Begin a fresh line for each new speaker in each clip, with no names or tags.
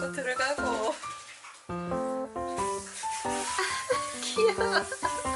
또 들어가고 귀여워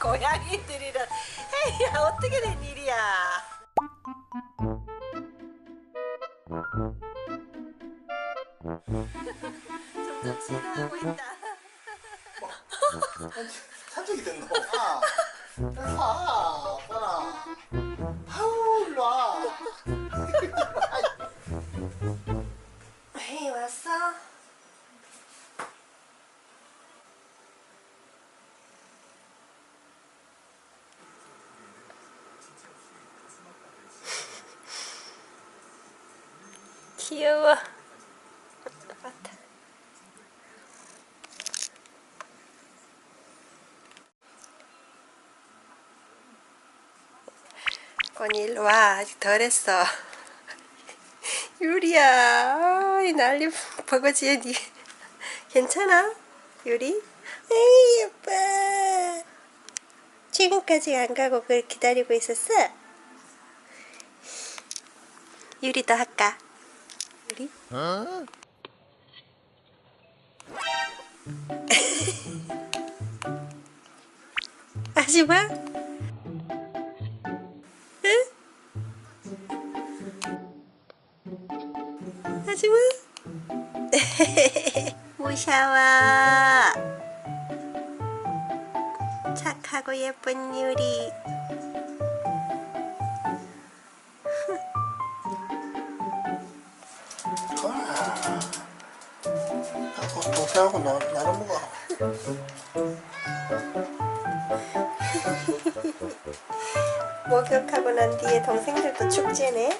고양이들이란 에이야 어떻게 된 일이야 점점 진화하고 있다
산적이 됐노. 아, 사,
귀여워. 건이 일로 와. 아직 덜 했어. 유리야. 아이 난리 버거지에 니. 괜찮아? 유리? 에이 예뻐. 지금까지 안 가고 그걸 기다리고 있었어? 유리도 할까? 유리? 하지마. 응? 하지마. 무샤워. 착하고 예쁜 유리
하고 동생하고 나, 나눠 먹어.
목욕하고 난 뒤에 동생들도 축제네